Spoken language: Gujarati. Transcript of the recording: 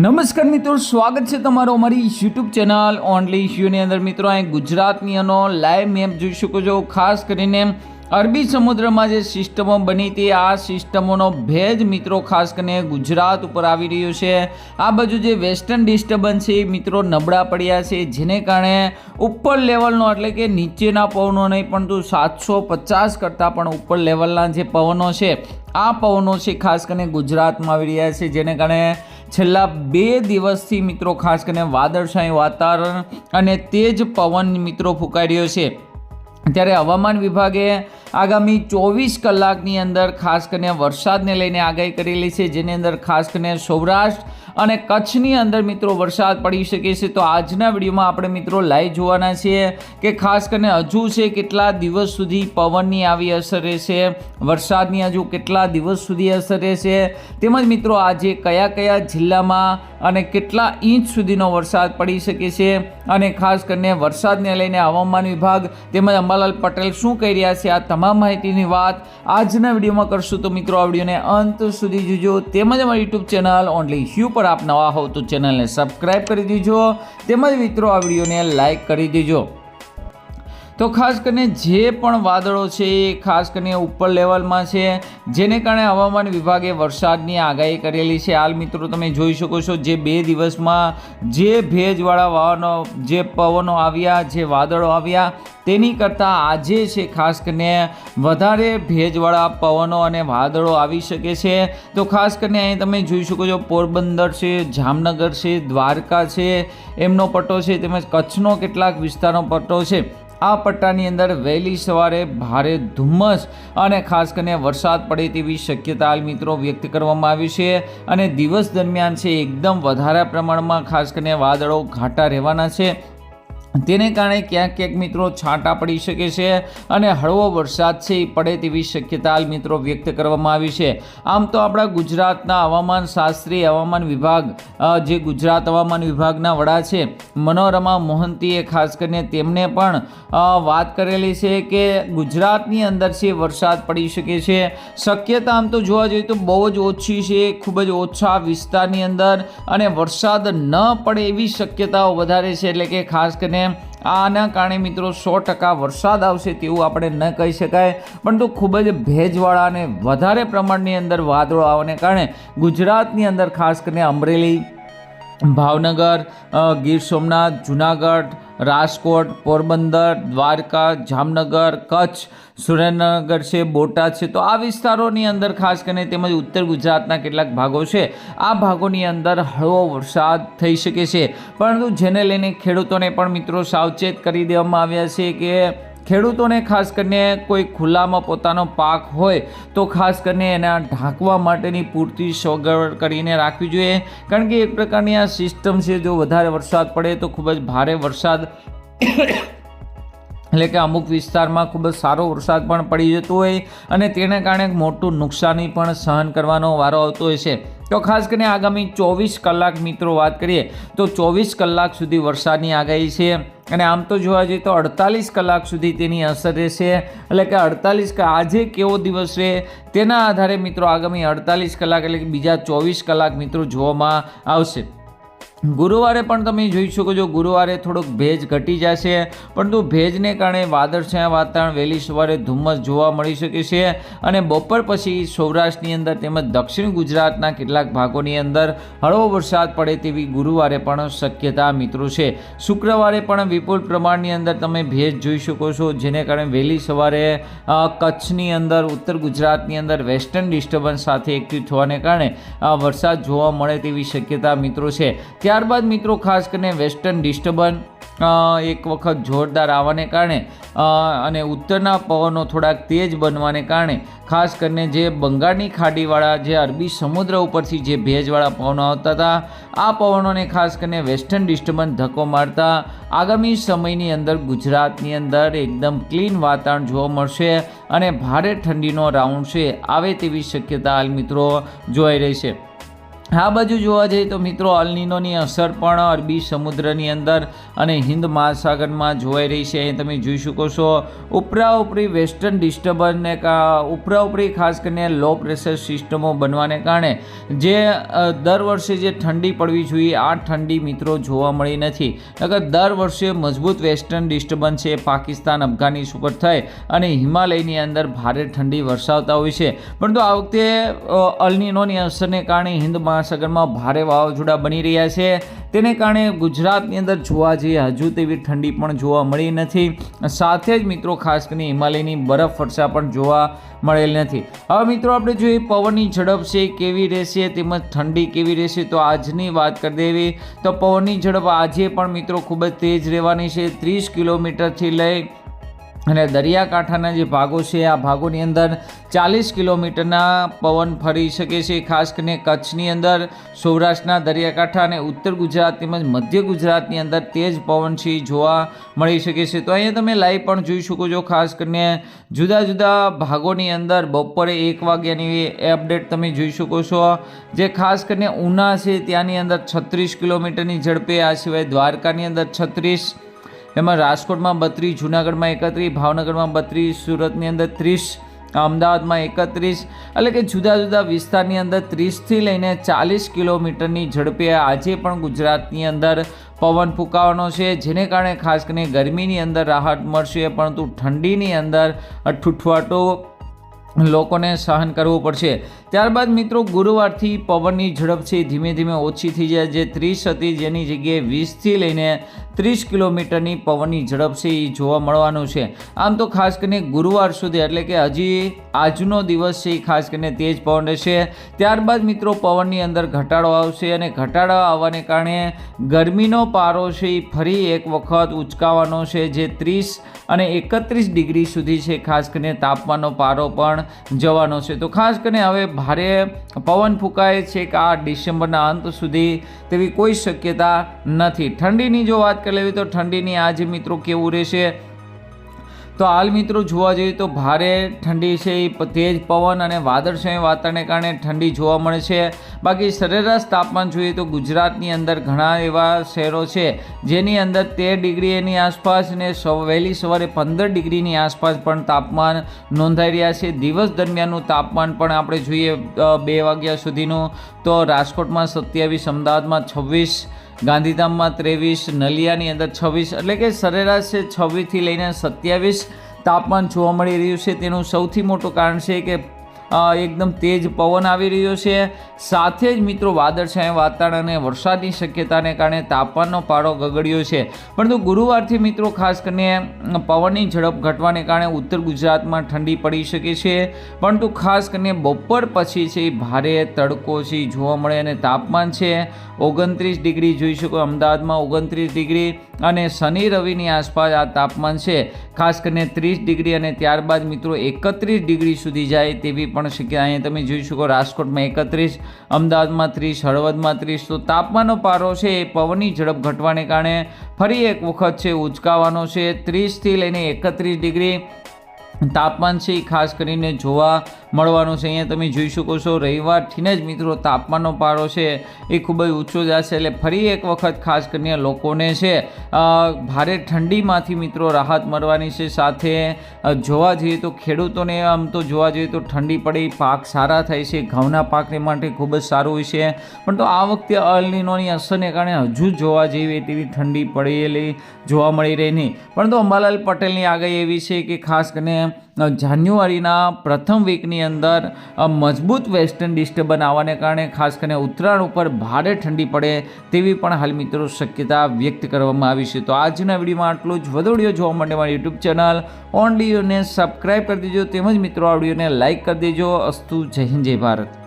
નમસ્કાર મિત્રો, સ્વાગત છે તમારો અમારી યુટ્યુબ ચેનલ ઓનલી ઇશ્યુની અંદર. મિત્રો, અહીં ગુજરાતની એનો લાઈવ મેપ જોઈ શકો છો. ખાસ કરીને અરબી સમુદ્રમાં જે સિસ્ટમો બની હતી, આ સિસ્ટમોનો ભેજ મિત્રો ખાસ કરીને ગુજરાત ઉપર આવી રહ્યો છે. આ બાજુ જે વેસ્ટર્ન ડિસ્ટર્બન્સ છે મિત્રો નબળા પડ્યા છે, જેને કારણે ઉપર લેવલનો એટલે કે નીચેના પવનો નહીં, પરંતુ સાતસો પચાસ કરતાં પણ ઉપર લેવલના જે પવનો છે, આ પવનો છે ખાસ કરીને ગુજરાતમાં આવી રહ્યા છે, જેને કારણે છેલ્લા બે દિવસથી મિત્રો ખાસ કરીને વાદળછાયું વાતાવરણ અને તેજ પવન મિત્રો ફૂંકાઈ રહ્યો છે. ત્યારે હવામાન વિભાગે આગામી ચોવીસ કલાકની અંદર ખાસ કરીને વરસાદને લઈને આગાહી કરેલી છે, જેની અંદર ખાસ કરીને સૌરાષ્ટ્ર અને કચ્છની અંદર મિત્રો વરસાદ પડી શકે છે, તો આજના વિડીયોમાં આપણે મિત્રો લાઈવ જોવાના છીએ કે ખાસ કરીને હજુ છે કેટલા દિવસ સુધી પવનની આવી અસર રહેશે, વરસાદની હજુ કેટલા દિવસ સુધી અસર રહેશે, તેમજ મિત્રો આજે કયા કયા જિલ્લામાં અને કેટલા ઇંચ સુધીનો વરસાદ પડી શકે છે, અને ખાસ કરીને વરસાદને લઈને હવામાન વિભાગ તેમજ અંબાલાલ પટેલ શું કહી રહ્યા છે, આ તમામ માહિતીની વાત આજના વિડીયોમાં કરશું. તો મિત્રો, આ વિડીયોને અંત સુધી જોજો. તેમજ અમારી યુટ્યુબ ચેનલ ઓનલી શ્યુ પર આપ નવા હોવ તો ચેનલને સબસ્ક્રાઈબ કરી દેજો. તેમજ મિત્રો, આ વિડીયોને લાઇક કરી દેજો. તો ખાસ કરીને જે પણ વાદળો છે એ ખાસ કરીને ઉપર લેવલમાં છે, જેને કારણે હવામાન વિભાગે વરસાદની આગાહી કરેલી છે. હાલ મિત્રો તમે જોઈ શકો છો જે બે દિવસમાં જે ભેજવાળા વાહનો, જે પવનો આવ્યા, જે વાદળો આવ્યા, તેની કરતાં આજે છે ખાસ કરીને વધારે ભેજવાળા પવનો અને વાદળો આવી શકે છે. તો ખાસ કરીને અહીં તમે જોઈ શકો છો પોરબંદર છે, જામનગર છે, દ્વારકા છે, એમનો પટ્ટો છે, તેમજ કચ્છનો કેટલાક વિસ્તારનો પટ્ટો છે. આ પટ્ટાની અંદર વહેલી સવારે ભારે ધુમ્મસ અને ખાસ કરીને વરસાદ પડે તેવી શક્યતા મિત્રો વ્યક્ત કરવામાં આવી છે અને દિવસ દરમિયાન છે, એકદમ વધારે પ્રમાણમાં ખાસ કરીને વાદળો ઘાટા રહેવાના છે. તેને કારણે ક્યાંક ક્યાંક મિત્રો છાંટા પડી શકે છે અને હળવો વરસાદ છે એ પડે તેવી શક્યતા મિત્રો વ્યક્ત કરવામાં આવી છે. આમ તો આપણા ગુજરાતના હવામાન શાસ્ત્રી, હવામાન વિભાગ જે ગુજરાત હવામાન વિભાગના વડા છે, મનોરમા મોહંતીએ ખાસ કરીને તેમણે પણ વાત કરેલી છે કે ગુજરાતની અંદર છે વરસાદ પડી શકે છે. શક્યતા આમ તો જોવા જઈએ તો બહુ જ ઓછી છે, ખૂબ જ ઓછા વિસ્તારની અંદર અને વરસાદ ન પડે એવી શક્યતાઓ વધારે છે, એટલે કે ખાસ કરીને આના કારણે મિત્રો સો ટકા વરસાદ આવશે તેવું આપણે ન કહી શકાય. પરંતુ ખૂબ જ ભેજવાળા અને વધારે પ્રમાણની અંદર વાદળો આવવાને કારણે ગુજરાતની અંદર ખાસ કરીને અમરેલી ભાવનગર ગીર સોમનાથ, જુનાગઢ, રાજકોટ, પોરબંદર, દ્વારકા, જામનગર, કચ્છ, સુરેન્દ્રનગર છે, બોટાદ છે. તો આ વિસ્તારોની અંદર ખાસ કરીને તેમજ ઉત્તર ગુજરાતના કેટલાક ભાગો છે, આ ભાગોની અંદર હળવો વરસાદ થઈ શકે છે. પરંતુ જેને લઈને ખેડૂતોને પણ મિત્રો સાવચેત કરી દેવામાં આવ્યા છે કે ખેડૂતોને ખાસ કરીને કોઈ ખુલ્લામાં પોતાનો પાક હોય તો ખાસ કરીને એના ઢાંકવા માટેની પૂરતી સગવડ કરીને રાખવી જોઈએ. કારણ કે એક પ્રકારની આ સિસ્ટમ છે, જો વધારે વરસાદ પડે તો ખૂબ જ ભારે વરસાદ એટલે કે અમુક વિસ્તારમાં ખૂબ જ સારો વરસાદ પણ પડી જતો હોય અને તેને કારણે મોટું નુકસાની પણ સહન કરવાનો વારો આવતો હોય છે. તો ખાસ કરીને આગામી ચોવીસ કલાક મિત્રો વાત કરીએ, તો ચોવીસ કલાક સુધી વરસાદની આગાહી છે. અને આમ તો જોવા જઈએ તો અડતાલીસ કલાક સુધી તેની અસર રહેશે. એટલે કે અડતાલીસ આજે કેવો દિવસ રહે તેના આધારે મિત્રો આગામી અડતાલીસ કલાક એટલે કે બીજા ચોવીસ કલાક મિત્રો જોવામાં આવશે. ગુરુવારે પણ તમે જોઈ શકો છો, ગુરુવારે થોડોક ભેજ ઘટી જશે, પરંતુ ભેજને કારણે વાદળછાયા વાતાવરણ વહેલી સવારે ધુમ્મસ જોવા મળી શકે છે અને બપોર પછી સૌરાષ્ટ્રની અંદર તેમજ દક્ષિણ ગુજરાતના કેટલાક ભાગોની અંદર હળવો વરસાદ પડે તેવી ગુરુવારે પણ શક્યતા મિત્રો છે. શુક્રવારે પણ વિપુલ પ્રમાણની અંદર તમે ભેજ જોઈ શકો છો, જેને કારણે વહેલી સવારે કચ્છની અંદર, ઉત્તર ગુજરાતની અંદર વેસ્ટર્ન ડિસ્ટર્બન્સ સાથે એક્ટિવ થવાને કારણે વરસાદ જોવા મળે તેવી શક્યતા મિત્રો છે. ત્યારબાદ મિત્રો ખાસ કરીને વેસ્ટર્ન ડિસ્ટર્બન એક વખત જોરદાર આવવાને કારણે અને ઉત્તરના પવનો થોડાક તેજ બનવાને કારણે, ખાસ કરીને જે બંગાળની ખાડીવાળા, જે અરબી સમુદ્ર ઉપરથી જે ભેજવાળા પવનો આવતા હતા, આ પવનોને ખાસ કરીને વેસ્ટર્ન ડિસ્ટર્બન્સ ધક્કો મારતા, આગામી સમયની અંદર ગુજરાતની અંદર એકદમ ક્લીન વાતાવરણ જોવા મળશે અને ભારે ઠંડીનો રાઉન્ડ છે, આવે તેવી શક્યતા હાલ મિત્રો જોવાઈ રહી છે. આ બાજુ જોવા જઈએ તો મિત્રો અલનીનોની અસર પણ અરબી સમુદ્રની અંદર અને હિન્દ મહાસાગરમાં જોવાઈ રહી છે. અહીં તમે જોઈ શકો છો ઉપરા ઉપરી વેસ્ટર્ન ડિસ્ટર્બન્સને કા ઉપરા ઉપરી ખાસ કરીને લો પ્રેશર સિસ્ટમો બનવાને કારણે જે દર વર્ષે જે ઠંડી પડવી જોઈએ, આ ઠંડી મિત્રો જોવા મળી નથી. નકર દર વર્ષે મજબૂત વેસ્ટર્ન ડિસ્ટર્બન્સ છે, પાકિસ્તાન, અફઘાનિસ્તાન ઉપર થઈ અને હિમાલયની અંદર ભારે ઠંડી વરસાવતા હોય છે. પરંતુ આ વખતે અલનીનોની અસરને કારણે હિન્દ મહાસાગરમાં ભારે વાવાઝોડા બની રહ્યા છે. તેને કારણે ગુજરાતની અંદર જોવા જઈએ, હજુ તેવી ઠંડી પણ જોવા મળી નથી. સાથે જ મિત્રો, ખાસ કરીને હિમાલયની બરફ વર્ષા પણ જોવા મળેલ નથી. હવે મિત્રો, આપણે જોઈએ પવનની ઝડપ છે, કેવી રહેશે, તેમજ ઠંડી કેવી રહેશે, તો આજની વાત કરી દેવી. તો પવનની ઝડપ આજે પણ મિત્રો ખૂબ જ તેજ રહેવાની છે. ત્રીસ કિલોમીટરથી લઈ અને દરિયાકાંઠાના જે ભાગો છે, આ ભાગોની અંદર ચાલીસ કિલોમીટરના પવન ફરી શકે છે. ખાસ કરીને કચ્છની અંદર સૌરાષ્ટ્રના દરિયાકાંઠા અને ઉત્તર ગુજરાત તેમજ મધ્ય ગુજરાતની અંદર તેજ પવન છે, જોવા મળી શકે છે. તો અહીંયા તમે લાઈવ પણ જોઈ શકો છો. ખાસ કરીને જુદા જુદા ભાગોની અંદર બપોરે એક વાગ્યાની અપડેટ તમે જોઈ શકો છો. જે ખાસ કરીને ઉના છે, ત્યાંની અંદર છત્રીસ કિલોમીટરની ઝડપે, આ સિવાય દ્વારકાની અંદર છત્રીસ એમાં રાજકોટમાં બત્રીસ, જુનાગઢમાં એકત્રીસ, ભાવનગરમાં બત્રીસ, સુરતની અંદર ત્રીસ, અમદાવાદમાં એકત્રીસ, એટલે કે જુદા જુદા વિસ્તારની અંદર ત્રીસથી લઈને ચાલીસ કિલોમીટરની ઝડપે આજે પણ ગુજરાતની અંદર પવન ફૂંકાવાનો છે. જેને કારણે ખાસ કરીને ગરમીની અંદર રાહત મળશે, પરંતુ ઠંડીની અંદર ઠૂઠવાટો લોકોને સહન કરવું પડશે. ત્યારબાદ મિત્રો ગુરુવારથી પવનની ઝડપ છે, ધીમે ધીમે ઓછી થઈ જાય જે ત્રીસ હતી જેની જગ્યાએ વીસથી લઈને ત્રીસ કિલોમીટરની પવનની ઝડપ છે, એ જોવા મળવાનું છે. આમ તો ખાસ કરીને ગુરુવાર સુધી, એટલે કે હજી આજનો દિવસ છે, એ ખાસ કરીને તેજ પવન રહેશે. ત્યારબાદ મિત્રો પવનની અંદર ઘટાડો આવશે અને ઘટાડો આવવાને કારણે ગરમીનો પારો છે, એ ફરી એક વખત ઉચકાવાનો છે, જે ત્રીસ અને એકત્રીસ ડિગ્રી સુધી છે, ખાસ કરીને તાપમાનનો પારો પણ જવાનો છે. તો ખાસ કરીને હવે ભારે પવન ફૂંકાય છે કે આ ડિસેમ્બરના અંત સુધી તેવી કોઈ શક્યતા નથી. ઠંડીની જો વાત કરી લેવી તો ઠંડીની આજે મિત્રો કેવું રહેશે? તો હાલ મિત્રો જોવા જઈએ તો ભારે ઠંડી છે એ તેજ પવન અને વાદળછાયું વાતાવરણને કારણે ઠંડી જોવા મળે છે. બાકી સરેરાશ તાપમાન જોઈએ તો ગુજરાતની અંદર ઘણા એવા શહેરો છે જેની અંદર તેર ડિગ્રી એની આસપાસ ને વહેલી સવારે પંદર ડિગ્રીની આસપાસ પણ તાપમાન નોંધાઈ રહ્યા છે. દિવસ દરમિયાનનું તાપમાન પણ આપણે જોઈએ બે વાગ્યા સુધીનું. તો રાજકોટમાં સત્યાવીસ, અમદાવાદમાં છવ્વીસ ગાંધીધામમાં ત્રેવીસ, નલિયાની અંદર છવ્વીસ, એટલે કે સરેરાશ છવ્વીસથી લઈને સત્યાવીસ તાપમાન જોવા મળી રહ્યું છે. તેનું સૌથી મોટું કારણ છે કે એકદમ તેજ પવન આવી રહ્યો છે. સાથે જ મિત્રો વાદળછાયા વાતાવરણ અને વરસાદની શક્યતાને કારણે તાપમાનનો પારો ગગડ્યો છે. પરંતુ ગુરુવારથી મિત્રો ખાસ કરીને પવનની ઝડપ ઘટવાને કારણે ઉત્તર ગુજરાતમાં ઠંડી પડી શકે છે. પરંતુ ખાસ કરીને બપોર પછી છે ભારે તડકો છે, જોવા મળે અને તાપમાન છે. ઓગણત્રીસ ડિગ્રી જોઈ શકો અમદાવાદમાં ઓગણત્રીસ ડિગ્રી અને શનિ રવિની આસપાસ આ તાપમાન છે. ખાસ કરીને ત્રીસ ડિગ્રી અને ત્યારબાદ મિત્રો એકત્રીસ ડિગ્રી સુધી જાય તેવી પણ શક્યતા. અહીંયા તમે જોઈ શકો રાજકોટમાં એકત્રીસ, અમદાવાદમાં ત્રીસ, હળવદમાં ત્રીસ. તો તાપમાનનો પારો છે એ પવનની ઝડપ ઘટવાને કારણે ફરી એક વખત છે, ઉચકાવાનો છે. ત્રીસથી લઈને એકત્રીસ ડિગ્રી તાપમાન છે એ ખાસ કરીને જોવા મળવાનું છે. અહીંયા તમે જોઈ શકો છો, રવિવારથીને જ મિત્રો તાપમાનનો પારો છે એ ખૂબ જ ઊંચો જશે. એટલે ફરી એક વખત ખાસ કરીને લોકોને છે ભારે ઠંડીમાંથી મિત્રો રાહત મળવાની છે. સાથે જોવા જઈએ તો ખેડૂતોને આમ તો જોવા જઈએ તો ઠંડી પડી, પાક સારા થાય છે, ઘઉંના પાકને માટે ખૂબ જ સારું હોય છે. પણ તો આ વખતે અલનીનોની અસરને કારણે હજુ જોવા જેવી તેવી ઠંડી પડેલી જોવા મળી રહી નહીં. પરંતુ અંબાલાલ પટેલની આગાહી એવી છે કે ખાસ કરીને જાન્યુઆરીના પ્રથમ વીકની અંદર મજબૂત વેસ્ટર્ન ડિસ્ટર્બન આવવાને કારણે ખાસ કરીને ઉત્તરાયણ ઉપર ભારે ઠંડી પડે તેવી પણ હાલ મિત્રો શક્યતા વ્યક્ત કરવામાં આવી છે. તો આજના વિડીયોમાં આટલું જ. વધુ વીડિયો જોવા માટે મારી યુટ્યુબ ચેનલ ઓનલીઓને સબસ્ક્રાઈબ કરી દેજો. તેમજ મિત્રો આ વિડીયોને લાઇક કરી દેજો. અસ્તુ જય હિન્દ, જય ભારત.